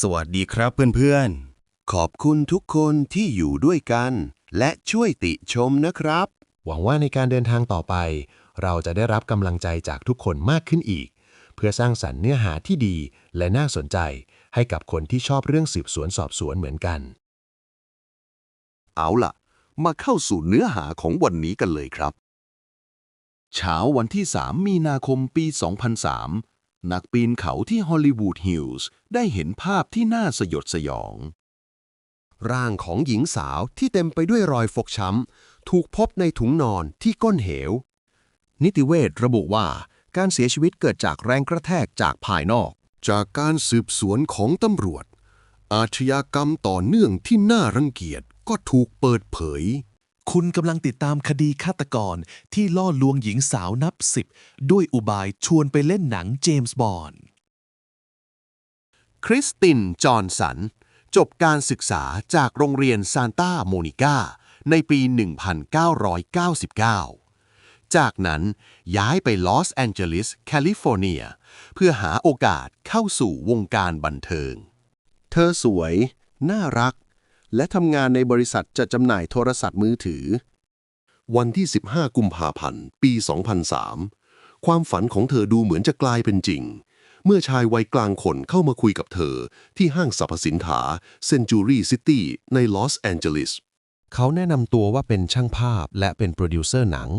สวัสดีครับเพื่อนขอบคุณทุกคนที่อยู่ด้วยกัน และช่วยติชมนะครับ หวังว่าในการเดินทางต่อไป เราจะได้รับกำลังใจจากทุกคนมากขึ้นอีก เพื่อสร้างสรรค์เนื้อหาที่ดีและน่าสนใจ ให้กับคนที่ชอบเรื่องสืบสวนสอบสวนเหมือนกัน เอาล่ะ มาเข้าสู่เนื้อหาของวันนี้กันเลยครับ เช้าวันที่ 3 มีนาคมปี 2003 นักปีนเขาที่ฮอลลีวูดฮิลส์ได้เห็นภาพที่น่าสยดสยอง ร่างของหญิงสาวที่เต็มไปด้วยรอยฟกช้ำ ถูกพบในถุงนอนที่ก้นเหว นิติเวชระบุว่าการเสียชีวิตเกิดจากแรงกระแทกจากภายนอก จากการสืบสวนของตำรวจ อาชญากรรมต่อเนื่องที่น่ารังเกียจก็ถูกเปิดเผย คุณกำลังติดตามคดีฆาตกรที่ล่อลวงหญิงสาวนับสิบด้วยอุบายชวนไปเล่นหนังเจมส์บอนด์ คริสติน จอห์นสัน จบการศึกษาจากโรงเรียนซานตาโมนิกาในปี 1999 จากนั้นย้ายไปลอสแอนเจลิส แคลิฟอร์เนีย เพื่อหาโอกาสเข้าสู่วงการบันเทิง เธอสวย น่ารัก และทำงานในบริษัทจัดจำหน่ายโทรศัพท์มือถือ วันที่ 15 กุมภาพันธ์ ปี 2003 ความฝันของเธอดูเหมือนจะกลายเป็นจริง เมื่อชายวัยกลางคนเข้ามาคุยกับเธอที่ห้างสรรพสินค้าเซนจูรี่ซิตี้ในลอสแอนเจลิสเขาแนะนำตัวว่าเป็นช่างภาพและเป็นโปรดิวเซอร์หนัง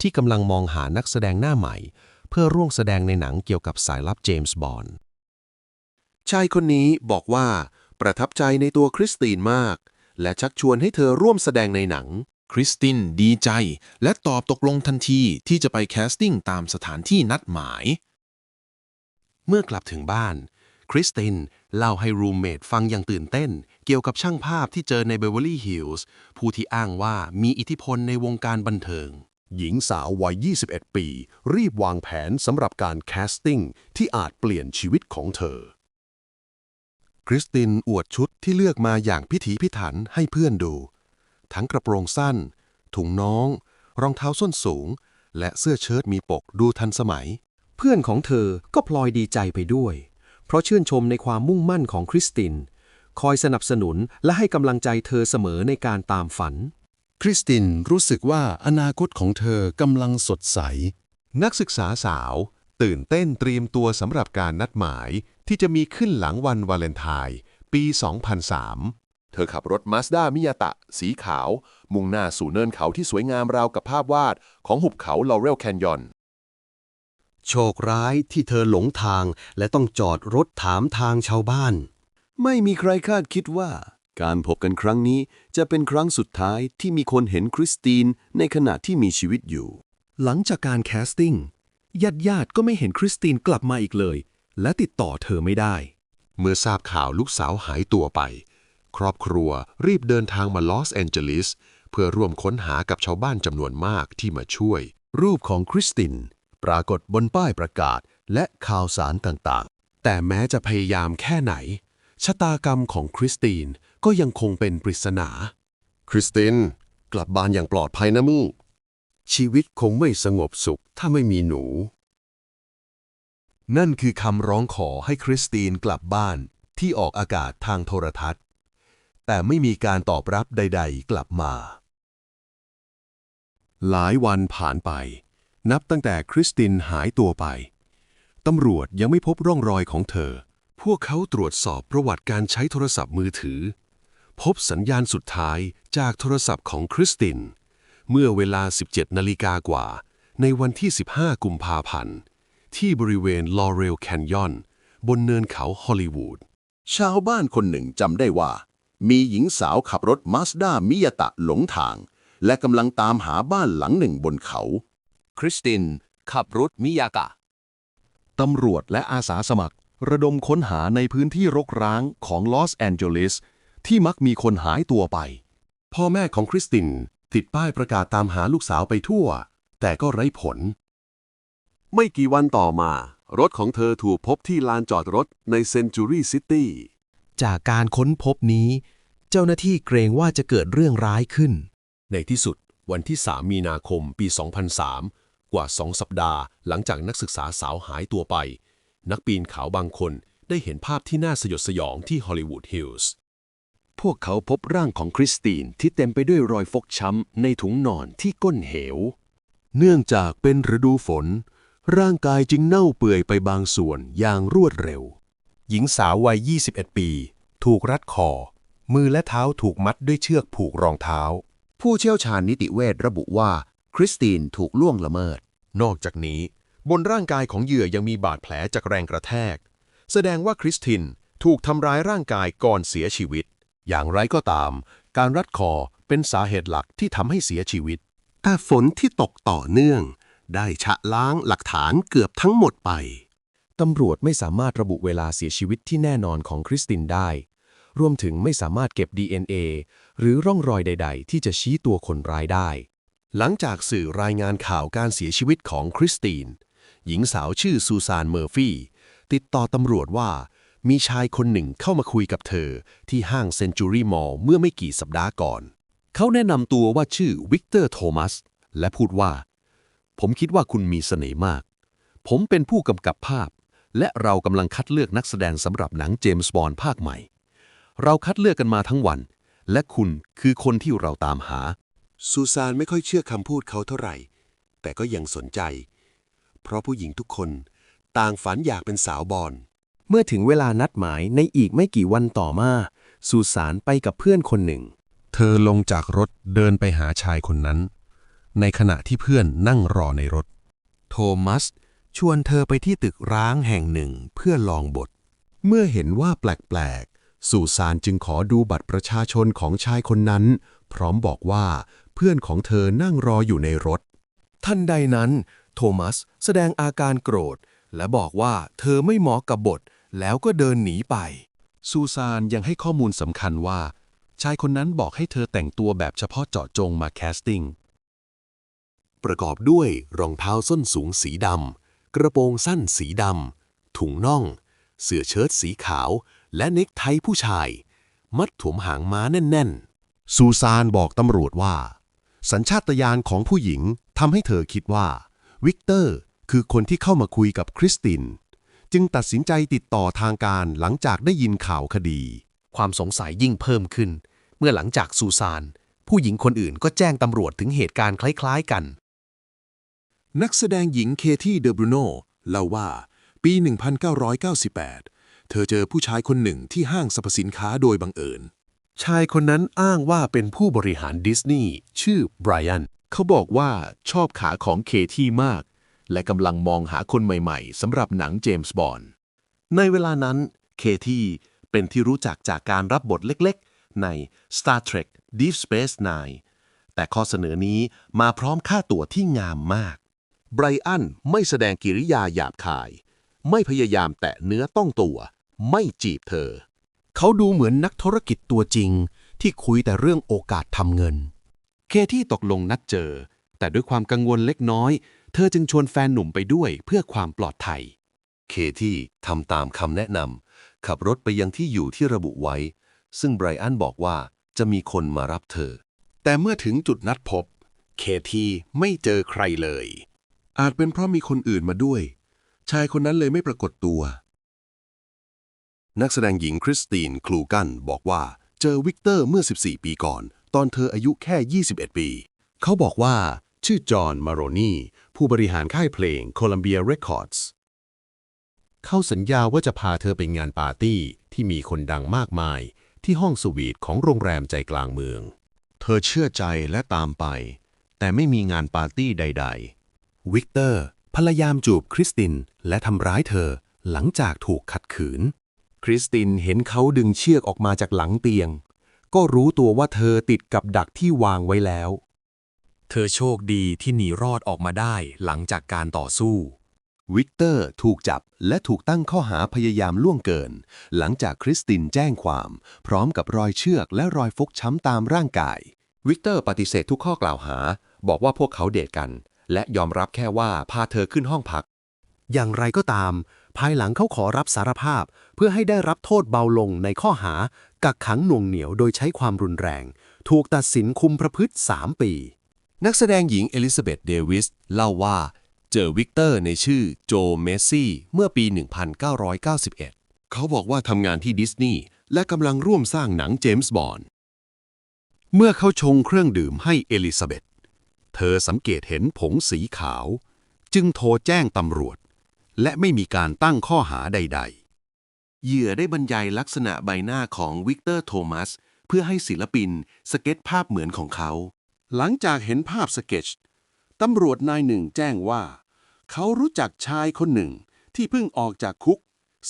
ที่กำลังมองหานักแสดงหน้าใหม่ เพื่อร่วมแสดงในหนังเกี่ยวกับสายลับเจมส์บอนด์ชายคนนี้บอกว่า ประทับใจในตัวคริสตินมาก และชักชวนให้เธอร่วมแสดงในหนัง คริสตินดีใจ และตอบตกลงทันทีที่จะไปแคสติ้งตามสถานที่นัดหมาย เมื่อกลับถึงบ้าน คริสตินเล่าให้รูมเมทฟังอย่างตื่นเต้น เกี่ยวกับช่างภาพที่เจอในเบเวอร์ลี่ฮิลส์ผู้ที่อ้างว่ามีอิทธิพลในวงการบันเทิง หญิงสาววัย 21 ปี รีบวางแผนสำหรับการแคสติ้งที่อาจเปลี่ยนชีวิตของเธอ คริสตินอวดชุดที่เลือกมาอย่างพิถีพิถันให้เพื่อนดู ทั้งกระโปรงสั้น ถุงน้อง รองเท้าส้นสูง และเสื้อเชิ้ตมีปกดูทันสมัย เพื่อนของเธอก็พลอยดีใจไปด้วย เพราะชื่นชมในความมุ่งมั่นของคริสติน คอยสนับสนุนและให้กำลังใจเธอเสมอในการตามฝัน คริสตินรู้สึกว่าอนาคตของเธอกำลังสดใส นักศึกษาสาว ตื่นเต้นเตรียมตัวสำหรับการนัดหมาย ที่จะมีขึ้นหลังวันวาเลนไทน์ปี 2003 เธอขับรถมาสด้ามิยาตะ สีขาว มุ่งหน้าสู่เนินเขาที่สวยงามราวกับภาพวาดของหุบเขาลอเรลแคนยอนโชคร้ายที่เธอหลงทางและต้องจอดรถถามทางชาวบ้าน ไม่มีใครคาดคิดว่า การพบกันครั้งนี้จะเป็นครั้งสุดท้ายที่มีคนเห็นคริสตินในขณะที่มีชีวิตอยู่ หลังจากการแคสติ้งญาติญาติๆก็ไม่เห็นคริสตินกลับมาอีกเลย และติดต่อเธอไม่ได้ เมื่อทราบข่าวลูกสาวหายตัวไป ครอบครัวรีบเดินทางมาลอสแอนเจลิสเพื่อร่วมค้นหากับชาวบ้านจำนวนมากที่มาช่วย รูปของคริสติน ปรากฏบนป้ายประกาศและข่าวสารต่างๆ แต่แม้จะพยายามแค่ไหน ชะตากรรมของคริสตินก็ยังคงเป็นปริศนา คริสติน กลับบ้านอย่างปลอดภัยนะมูชีวิตคงไม่สงบสุขถ้าไม่มีหนู นั่นคือคำร้องขอให้คริสตินกลับบ้านที่ออกอากาศทางโทรทัศน์ แต่ไม่มีการตอบรับใด ๆ กลับมา หลายวันผ่านไป นับตั้งแต่คริสตินหายตัวไป ตำรวจยังไม่พบร่องรอยของเธอ พวกเขาตรวจสอบประวัติการใช้โทรศัพท์มือถือ พบสัญญาณสุดท้ายจากโทรศัพท์ของคริสติน เมื่อเวลา 17 นาฬิกากว่า ในวันที่ 15 กุมภาพันธ์ ที่บริเวณลอเรลแคนยอนบนเนินเขาฮอลลีวูด ชาวบ้านคนหนึ่งจำได้ว่า มีหญิงสาวขับรถมาสด้ามิยาตะหลงทาง และกำลังตามหาบ้านหลังหนึ่งบนเขา คริสติน ขับรถมิยากะ ตำรวจและอาสาสมัคร ระดมค้นหาในพื้นที่รกร้างของลอสแอนเจลิสที่มักมีคนหายตัวไป พ่อแม่ของคริสตินติดป้ายประกาศตามหาลูกสาวไปทั่ว แต่ก็ไร้ผล ไม่กี่วันต่อมา รถของเธอถูกพบที่ลานจอดรถในเซนจูรี่ซิตี้ จากการค้นพบนี้ เจ้าหน้าที่เกรงว่าจะเกิดเรื่องร้ายขึ้น ในที่สุดวันที่ 3 มีนาคมปี 2003 กว่า 2 สัปดาห์ หลังจากนักศึกษาสาวหายตัวไป นักปีนเขาบางคนได้เห็นภาพที่น่าสยดสยองที่ฮอลลีวูดฮิลส์พวกเขาพบร่างของคริสตินที่เต็มไปด้วยรอยฟกช้ำในถุงนอนที่ก้นเหว เนื่องจากเป็นฤดูฝน ร่างกายจึงเน่าเปื่อยไปบางส่วนอย่างรวดเร็ว หญิงสาววัย 21 ปี ถูกรัดคอ มือและเท้าถูกมัดด้วยเชือกผูกรองเท้า ผู้เชี่ยวชาญนิติเวชระบุว่า คริสตินถูกล่วงละเมิด นอกจากนี้ บนร่างกายของเหยื่อยังมีบาดแผลจากแรงกระแทก แสดงว่าคริสตินถูกทำร้ายร่างกายก่อนเสียชีวิต อย่างไรก็ตาม การรัดคอเป็นสาเหตุหลักที่ทำให้เสียชีวิต แต่ฝนที่ตกต่อเนื่อง ได้ชะล้างหลักฐานเกือบทั้งหมดไป ตำรวจไม่สามารถระบุเวลาเสียชีวิตที่แน่นอนของคริสตินได้ รวมถึงไม่สามารถเก็บ DNA หรือร่องรอยใด ๆ ที่จะชี้ตัวคนร้ายได้ หลังจากสื่อรายงานข่าวการเสียชีวิตของคริสติน หญิงสาวชื่อซูซานเมอร์ฟี่ติดต่อตำรวจว่ามีชายคนหนึ่งเข้ามาคุยกับเธอที่ห้างเซนจูรี่มอลล์เมื่อไม่กี่สัปดาห์ก่อน เขาแนะนำตัวว่าชื่อวิกเตอร์โทมัส และพูดว่า ผมคิดว่าคุณมีเสน่ห์มาก ผมเป็นผู้กำกับภาพ และเรากำลังคัดเลือกนักแสดงสำหรับหนังเจมส์บอนด์ภาคใหม่ เราคัดเลือกกันมาทั้งวัน และคุณคือคนที่เราตามหา ซูซานไม่ค่อยเชื่อคำพูดเขาเท่าไหร่ แต่ก็ยังสนใจ เพราะผู้หญิงทุกคน ต่างฝันอยากเป็นสาวบอลเมื่อถึงเวลานัดหมายในอีกไม่กี่วันต่อมาสุสานไปกับเพื่อนคนหนึ่ง เธอลงจากรถเดินไปหาชายคนนั้น ในขณะที่เพื่อนนั่งรอในรถ โทมัส ชวนเธอไปที่ตึกร้างแห่งหนึ่งเพื่อลองบท เมื่อเห็นว่าแปลกๆ สุสานจึงขอดูบัตรประชาชนของชายคนนั้น พร้อมบอกว่าเพื่อนของเธอนั่งรออยู่ในรถ ทันใดนั้น โทมัสแสดงอาการโกรธ และบอกว่าเธอไม่เหมาะกับบท แล้วก็เดินหนีไป ซูซานยังให้ข้อมูลสำคัญว่า ชายคนนั้นบอกให้เธอแต่งตัวแบบเฉพาะเจาะจงมาแคสติ้ง ประกอบด้วยรองเท้าส้นสูงสีดำ กระโปรงสั้นสีดำ ถุงน่อง เสื้อเชิ้ตสีขาว และเน็กไทผู้ชาย มัดถวมหางม้าแน่นซูซานบอกตำรวจว่า สัญชาตญาณของผู้หญิงทำให้เธอคิดว่า วิกเตอร์คือคนที่เข้ามาคุยกับคริสติน จึงตัดสินใจติดต่อทางการหลังจากได้ยินข่าวคดี ความสงสัยยิ่งเพิ่มขึ้น เมื่อหลังจากซูซาน ผู้หญิงคนอื่นก็แจ้งตำรวจถึงเหตุการณ์คล้าย ๆ กัน นักแสดงหญิงเคที่เดบรูโนเล่าว่า ปี 1998 เธอเจอผู้ชายคนหนึ่งที่ห้างสรรพสินค้าโดยบังเอิญ ชายคนนั้นอ้างว่าเป็นผู้บริหารดิสนีย์ชื่อไบรอันเขาบอกว่าชอบขาของเคที่มาก และกำลังมองหาคนใหม่ๆสำหรับหนังเจมส์บอนด์ในเวลานั้นเคที่เป็นที่รู้จักจากการรับบทเล็กๆ ใน Star Trek Deep Space Nine แต่ข้อเสนอนี้มาพร้อมค่าตั๋วที่งามมาก ไบรอันไม่แสดงกิริยาหยาบคาย ไม่พยายามแตะเนื้อต้องตัว ไม่จีบเธอ เขาดูเหมือนนักธุรกิจตัวจริง ที่คุยแต่เรื่องโอกาสทำเงิน เคที่ตกลงนัดเจอ แต่ด้วยความกังวลเล็กน้อย เธอจึงชวนแฟนหนุ่มไปด้วยเพื่อความปลอดภัย เคที่ทำตามคำแนะนำขับรถไปยังที่อยู่ที่ระบุไว้ ซึ่งไบรอันบอกว่าจะมีคนมารับเธอ แต่เมื่อถึงจุดนัดพบ เคที่ไม่เจอใครเลย อาจเป็นเพราะมีคนอื่นมาด้วย ชายคนนั้นเลยไม่ปรากฏตัว นักแสดงหญิงคริสตินคลูกันบอกว่า เจอวิกเตอร์เมื่อ 14 ปีก่อน ตอนเธออายุแค่ 21 ปี เขาบอกว่า ชื่อจอห์นมาโรนีผู้บริหารค่ายเพลง Columbia Records เขาสัญญาว่าจะพาเธอไปงานปาร์ตี้ที่มีคนดังมากมาย ที่ห้องสวีทของโรงแรมใจกลางเมือง เธอเชื่อใจและตามไป แต่ไม่มีงานปาร์ตี้ใด ๆ วิกเตอร์ พยายามจูบคริสตินและทำร้ายเธอ หลังจากถูกขัดขืน คริสตินเห็นเขาดึงเชือกออกมาจากหลังเตียง ก็รู้ตัวว่าเธอติดกับดักที่วางไว้แล้ว เธอโชคดีที่หนีรอดออกมาได้หลังจากการต่อสู้ วิกเตอร์ถูกจับและถูกตั้งข้อหาพยายามล่วงเกิน หลังจากคริสตินแจ้งความ พร้อมกับรอยเชือกและรอยฟกช้ำตามร่างกาย วิกเตอร์ปฏิเสธทุกข้อกล่าวหา บอกว่าพวกเขาเดทกัน และยอมรับแค่ว่าพาเธอขึ้นห้องพัก อย่างไรก็ตาม ภายหลังเขาขอรับสารภาพ เพื่อให้ได้รับโทษเบาลงในข้อหา กักขังหน่วงเหนียวโดยใช้ความรุนแรง ถูกตัดสินคุมประพฤติ 3 ปี นักแสดงหญิงเอลิซาเบธเดวิสเล่าว่า เจอวิกเตอร์ในชื่อโจเมสซี่เมื่อปี 1991 เขาบอกว่าทำงานที่ดิสนีย์และกำลังร่วมสร้างหนังเจมส์บอนด์เมื่อเขาชงเครื่องดื่มให้เอลิซาเบธ เธอสังเกตเห็นผงสีขาว จึงโทรแจ้งตำรวจ และไม่มีการตั้งข้อหาใด ๆ เหยื่อได้บรรยายลักษณะใบหน้าของวิกเตอร์โทมัส เพื่อให้ศิลปินสเก็ตภาพเหมือนของเขา หลังจากเห็นภาพสเก็ตตำรวจนายหนึ่งแจ้งว่า เขารู้จักชายคนหนึ่งที่เพิ่งออกจากคุก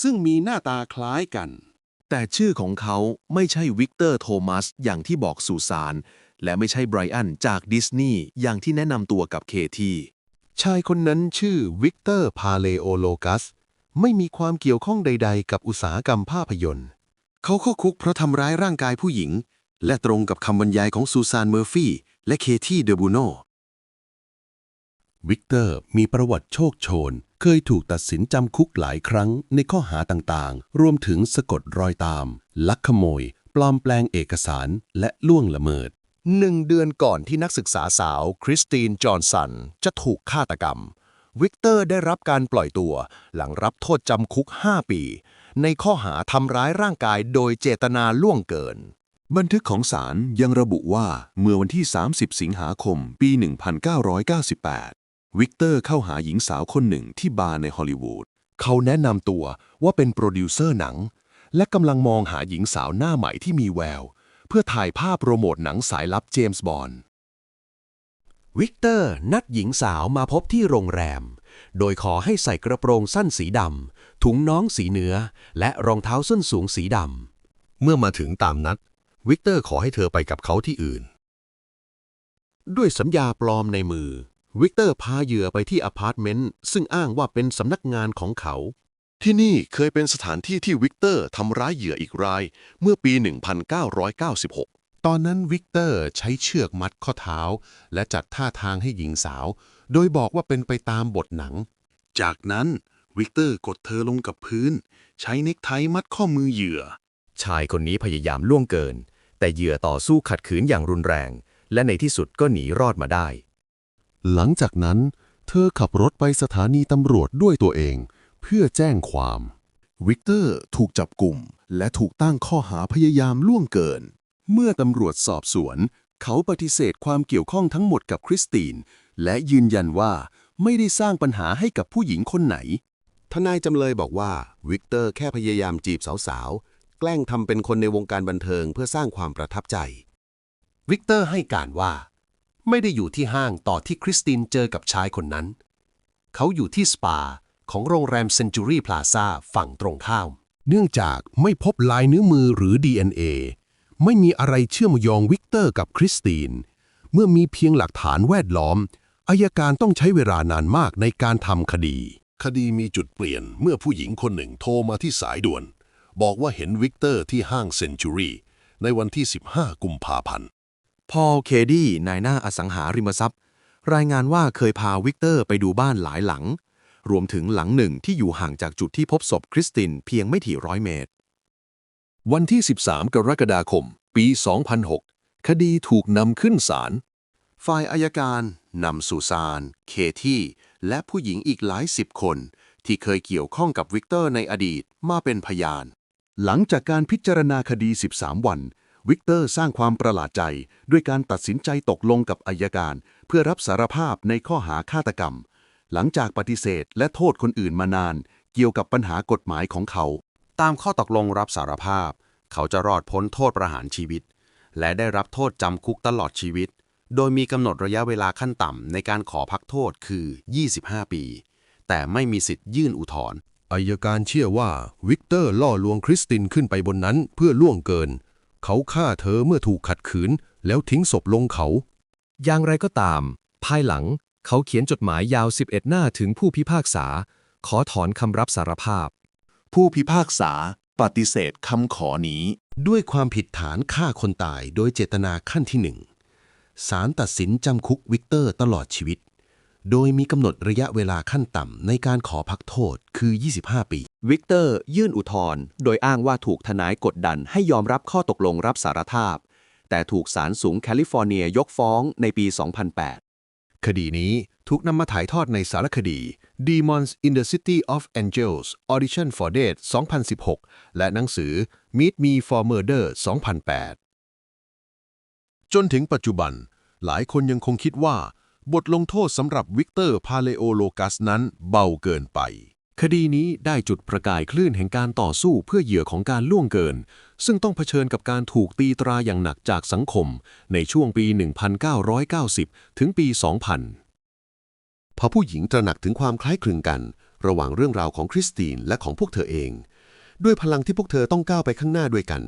ซึ่งมีหน้าตาคล้ายกัน แต่ชื่อของเขาไม่ใช่วิกเตอร์โทมัสอย่างที่บอกสุสาน และไม่ใช่ไบรอันจากดิสนีย์อย่างที่แนะนำตัวกับเคทีชายคนนั้นชื่อวิกเตอร์พาเลโอโลกัส ไม่มีความเกี่ยวข้องใด ๆ กับอุตสาหกรรมภาพยนตร์ เขาเข้าคุกเพราะทำร้ายร่างกายผู้หญิง และตรงกับคำบรรยายของซูซานเมอร์ฟี่และเคที่เดบูโนวิกเตอร์มีประวัติโชคโชน เคยถูกตัดสินจำคุกหลายครั้งในข้อหาต่างๆ รวมถึงสะกดรอยตาม ลักขโมย ปลอมแปลงเอกสารและล่วงละเมิด หนึ่งเดือนก่อนที่นักศึกษาสาวคริสตินจอห์นสันจะถูกฆาตกรรม วิกเตอร์ได้รับการปล่อยตัว หลังรับโทษจำคุก 5 ปี ในข้อหาทำร้ายร่างกายโดยเจตนาล่วงเกิน บันทึกของศาลยังระบุว่าเมื่อวันที่ 30 สิงหาคม ปี 1998 วิกเตอร์เข้าหาหญิงสาวคนหนึ่งที่บาร์ในฮอลลีวูดเขาแนะนำตัวว่าเป็นโปรดิวเซอร์หนัง และกำลังมองหาหญิงสาวหน้าใหม่ที่มีแวว เพื่อถ่ายภาพโปรโมทหนังสายลับเจมส์บอนด์วิกเตอร์นัดหญิงสาวมาพบที่โรงแรม โดยขอให้ใส่กระโปรงสั้นสีดำ ถุงน้องสีเนื้อ และรองเท้าส้นสูงสีดำ เมื่อมาถึงตามนัด วิกเตอร์ขอให้เธอไปกับเขาที่อื่น ด้วยสัญญาปลอมในมือ วิกเตอร์พาเหยื่อไปที่อพาร์ตเมนต์ซึ่งอ้างว่าเป็นสำนักงานของเขา ที่นี่เคยเป็นสถานที่ที่วิกเตอร์ทำร้ายเหยื่ออีกราย เมื่อปี 1996 ตอนนั้นวิกเตอร์ใช้เชือกมัดข้อเท้า และจัดท่าทางให้หญิงสาว โดยบอกว่าเป็นไปตามบทหนัง จากนั้นวิกเตอร์กดเธอลงกับพื้น ใช้เน็กไทมัดข้อมือเหยื่อ ชายคนนี้พยายามล่วงเกิน แต่เหยื่อต่อสู้ขัดขืนอย่างรุนแรง และในที่สุดก็หนีรอดมาได้ หลังจากนั้น เธอขับรถไปสถานีตำรวจด้วยตัวเองเพื่อแจ้งความ วิกเตอร์ถูกจับกลุ่ม และถูกตั้งข้อหาพยายามล่วงเกิน เมื่อตำรวจสอบสวน เขาปฏิเสธความเกี่ยวข้องทั้งหมดกับคริสติน และยืนยันว่าไม่ได้สร้างปัญหาให้กับผู้หญิงคนไหน ทนายจำเลยบอกว่า วิกเตอร์แค่พยายามจีบสาวๆ แกล้งทำเป็นคนในวงการบันเทิงเพื่อสร้างความประทับใจ วิกเตอร์ให้การว่า ไม่ได้อยู่ที่ห้างต่อที่คริสตินเจอกับชายคนนั้น เขาอยู่ที่สปา ของโรงแรมเซนจูรี่พลาซาฝั่งตรงข้าม เนื่องจากไม่พบลายนิ้วมือหรือ DNA ไม่มีอะไรเชื่อมโยงวิกเตอร์กับคริสติน เมื่อมีเพียงหลักฐานแวดล้อมอายการต้องใช้เวลานานมากในการทำคดี คดีมีจุดเปลี่ยนเมื่อผู้หญิงคนหนึ่งโทรมาที่สายด่วน บอกว่าเห็นวิกเตอร์ที่ห้างเซนจูรี่ในวันที่ 15 กุมภาพันธ์พอลเคดี้นายหน้าอสังหาริมทรัพย์ รายงานว่าเคยพาวิกเตอร์ไปดูบ้านหลายหลัง รวมถึงหลังหนึ่งที่อยู่ห่างจากจุดที่พบศพคริสตินเพียงไม่ถี่ร้อยเมตร วันที่ 13 กรกฎาคม ปี 2006 คดีถูกนำขึ้นศาลฝ่ายอายการนำสุซาน เคที่ และผู้หญิงอีกหลายสิบคน ที่เคยเกี่ยวข้องกับวิกเตอร์ในอดีตมาเป็นพยาน หลังจากการพิจารณาคดี 13 วัน วิกเตอร์สร้างความประหลาดใจ ด้วยการตัดสินใจตกลงกับอายการ เพื่อรับสารภาพในข้อหาฆาตกรรม หลังจากปฏิเสธและโทษคนอื่นมานาน เกี่ยวกับปัญหากฎหมายของเขา ตามข้อตกลงรับสารภาพ เขาจะรอดพ้นโทษประหารชีวิต และได้รับโทษจำคุกตลอดชีวิต โดยมีกำหนดระยะเวลาขั้นต่ำในการขอพักโทษคือ 25 ปี แต่ไม่มีสิทธิ์ยื่นอุทธรณ์อายการเชื่อว่าวิกเตอร์ล่อลวงคริสตินขึ้นไปบนนั้นเพื่อล่วงเกิน เขาฆ่าเธอเมื่อถูกขัดขืน แล้วทิ้งศพลงเขา อย่างไรก็ตาม ภายหลัง เขาเขียนจดหมายยาว 11 หน้าถึงผู้พิพากษา ขอถอนคำรับสารภาพ ผู้พิพากษาปฏิเสธคำขอนี้ ด้วยความผิดฐานฆ่าคนตายโดยเจตนาขั้นที่หนึ่งศาลตัดสินจำคุกวิกเตอร์ตลอดชีวิต โดยมีกำหนดระยะเวลาขั้นต่ำในการขอพักโทษคือ 25 ปี วิกเตอร์ยื่นอุทธรณ์โดยอ้างว่าถูกทนายกดดันให้ยอมรับข้อตกลงรับสารภาพ แต่ถูกศาลสูงแคลิฟอร์เนียยกฟ้องในปี 2008 คดีนี้ถูกนำมาถ่ายทอดในสารคดี Demons in the City of Angels Audition for Death 2016 และหนังสือ Meet Me for Murder 2008 จนถึงปัจจุบัน หลายคนยังคงคิดว่า บทลงโทษสำหรับวิกเตอร์ พาเลโอโลกัสนั้นเบาเกินไป คดีนี้ได้จุดประกายคลื่นแห่งการต่อสู้เพื่อเหยื่อของการล่วงเกิน ซึ่งต้องเผชิญกับการถูกตีตราอย่างหนักจากสังคม ในช่วงปี 1990 ถึงปี 2000 พอผู้หญิงตระหนักถึงความคล้ายคลึงกัน ระหว่างเรื่องราวของคริสตินและของพวกเธอเอง ด้วยพลังที่พวกเธอต้องก้าวไปข้างหน้าด้วยกัน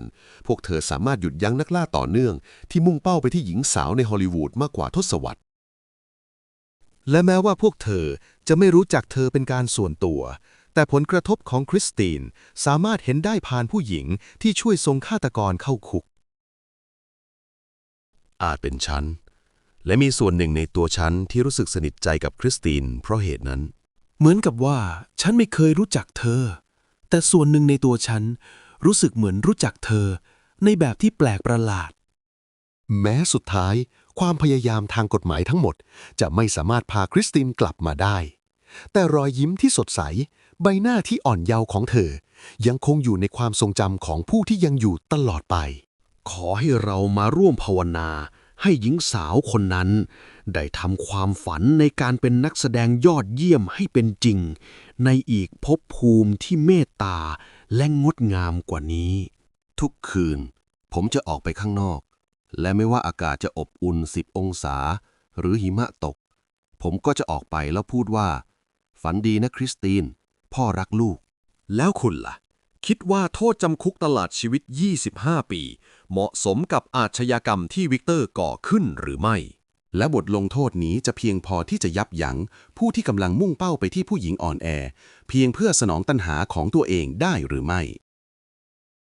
พวกเธอสามารถหยุดยั้งนักล่าต่อเนื่อง ที่มุ่งเป้าไปที่หญิงสาวในฮอลลีวูดมากกว่าทศวรรษ และแม้ว่าพวกเธอจะไม่รู้จักเธอเป็นการส่วนตัว แต่ผลกระทบของคริสตินสามารถเห็นได้ผ่านผู้หญิงที่ช่วยทรงฆาตกรเข้าคุก อาจเป็นฉัน และมีส่วนหนึ่งในตัวฉันที่รู้สึกสนิทใจกับคริสตินเพราะเหตุนั้น เหมือนกับว่าฉันไม่เคยรู้จักเธอ แต่ส่วนหนึ่งในตัวฉันรู้สึกเหมือนรู้จักเธอ ในแบบที่แปลกประหลาด แม้สุดท้าย ความพยายามทางกฎหมายทั้งหมด จะไม่สามารถพาคริสตินกลับมาได้ แต่รอยยิ้มที่สดใส ใบหน้าที่อ่อนเยาว์ของเธอ ยังคงอยู่ในความทรงจำของผู้ที่ยังอยู่ตลอดไป ขอให้เรามาร่วมภาวนา ให้หญิงสาวคนนั้น ได้ทำความฝันในการเป็นนักแสดงยอดเยี่ยมให้เป็นจริง ในอีกภพภูมิที่เมตตาและงดงามกว่านี้ ทุกคืน ผมจะออกไปข้างนอก และไม่ว่าอากาศจะอบอุ่น 10 องศา หรือหิมะตก ผมก็จะออกไปแล้วพูดว่า ฝันดีนะคริสติน พ่อรักลูก แล้วคุณล่ะ คิดว่าโทษจำคุกตลาดชีวิต 25 ปี เหมาะสมกับอาชญากรรมที่วิกเตอร์ก่อขึ้นหรือไม่ และบทลงโทษนี้จะเพียงพอที่จะยับยั้งผู้ที่กำลังมุ่งเป้าไปที่ผู้หญิงอ่อนแอ เพียงเพื่อสนองตัณหาของตัวเองได้หรือไม่